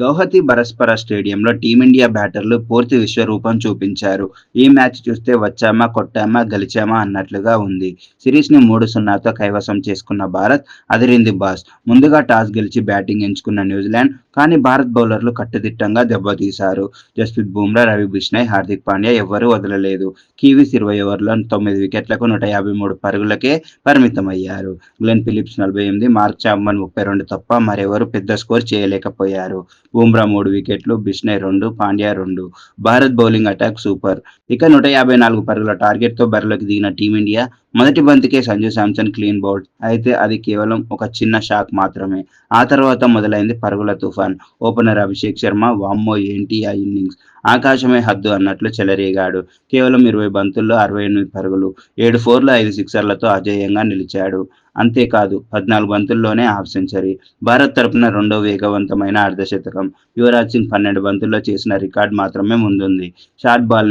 గౌహతి బరస్పర స్టేడియంలో టీమిండియా బ్యాటర్లు పూర్తి విశ్వరూపం చూపించారు. ఈ మ్యాచ్ చూస్తే వచ్చామా కొట్టామా గెలిచామా అన్నట్లుగా ఉంది. సిరీస్ని మూడు సున్నాతో కైవసం చేసుకున్న భారత్ అదిరింది బాస్. ముందుగా టాస్ గెలిచి బ్యాటింగ్ ఎంచుకున్న న్యూజిలాండ్ కానీ భారత్ బౌలర్లు కట్టుదిట్టంగా దెబ్బతీశారు. జస్ప్రీత్ బుమ్రా రవి బిష్ణాయ్ హార్దిక్ పాండ్యా ఎవ్వరూ వదలలేదు. కీవీస్ ఇరవై ఓవర్లో తొమ్మిది వికెట్లకు నూట యాభై మూడు పరుగులకే పరిమితమయ్యారు. గ్లెన్ ఫిలిప్స్ నలభై ఎనిమిది మార్క్ చాంబన్ ముప్పై రెండు తప్ప మరెవరూ పెద్ద స్కోర్ చేయలేకపోయారు. బుమ్రా మూడు వికెట్లు బిష్నయ్ రెండు పాండ్యా రెండు. Bharat bowling attack super. ఇక నూట యాభై నాలుగు పరుగుల టార్గెట్తో బరిలోకి దిగిన టీమిండియా మొదటి బంతికే సంజు శాంసన్ క్లీన్ బౌల్డ్. అయితే అది కేవలం ఒక చిన్న షాక్ మాత్రమే. ఆ తర్వాత మొదలైంది పరుగుల తుఫాన్. ఓపెనర్ అభిషేక్ శర్మ వామ్మో ఏంటి ఆ ఇన్నింగ్స్. ఆకాశమే హద్దు అన్నట్లు చెలరేగాడు. కేవలం ఇరవై బంతుల్లో అరవై ఎనిమిది పరుగులు ఏడు ఫోర్లు ఐదు సిక్సర్లతో అజేయంగా నిలిచాడు. అంతేకాదు పద్నాలుగు బంతుల్లోనే హాఫ్ సెంచరీ. భారత్ తరపున రెండో వేగవంతమైన అర్ధశతకం. యువరాజ్ సింగ్ పన్నెండు బంతుల్లో చేసిన రికార్డ్ మాత్రమే ముందుంది. షార్ట్ బాల్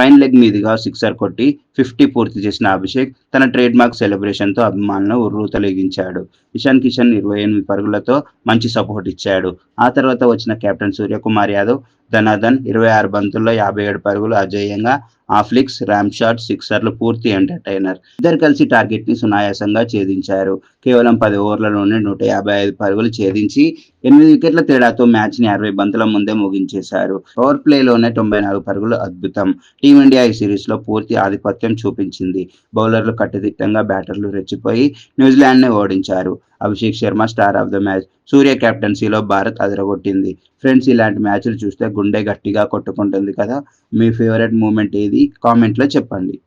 ని ఫైన్ లెగ్ మీదుగా సిక్సర్ కొట్టి ఫిఫ్టీ పూర్తి చేసిన అభిషేక్ తన ట్రేడ్ మార్క్ సెలబ్రేషన్తో అభిమానులను ఉర్రూతలేగించాడు. ఇషాన్ కిషన్ ఇరవై ఎనిమిది పరుగులతో మంచి సపోర్ట్ ఇచ్చాడు. ఆ తర్వాత వచ్చిన కెప్టెన్ సూర్యకుమార్ యాదవ్ ధనాధన్ ఇరవై ఆరు బంతుల్లో యాభై ఏడు పరుగులు అజేయంగా ఆఫ్లిక్స్ ర్యామ్ షాట్ సిక్సర్లు పూర్తి ఎంటర్టైనర్ ఇద్దరు కలిసి టార్గెట్ని సునాయాసంగా ఛేదించారు. కేవలం పది ఓవర్లలోనే నూట యాభై ఐదు పరుగులు ఛేదించి ఎనిమిది వికెట్ల తేడాతో మ్యాచ్ని అరవై బంతుల ముందే ముగించేశారు. పవర్ ప్లేలోనే తొంభై నాలుగు పరుగులు అద్భుతం. టీమిండియా ఈ సిరీస్లో పూర్తి ఆధిపత్యం చూపించింది. బౌలర్లు కట్టుదిట్టంగా బ్యాటర్లు రెచ్చిపోయి న్యూజిలాండ్ని ఓడించారు. Abhishek Sharma star of the match Surya కెప్టెన్సీలో Bharat అదరగొట్టింది. ఫ్రెండ్స్ ఇలాంటి మ్యాచ్లు చూస్తే గుండె గట్టిగా కొట్టుకుంటుంది కదా. మీ ఫేవరెట్ మూమెంట్ ఏది? కామెంట్లో చెప్పండి.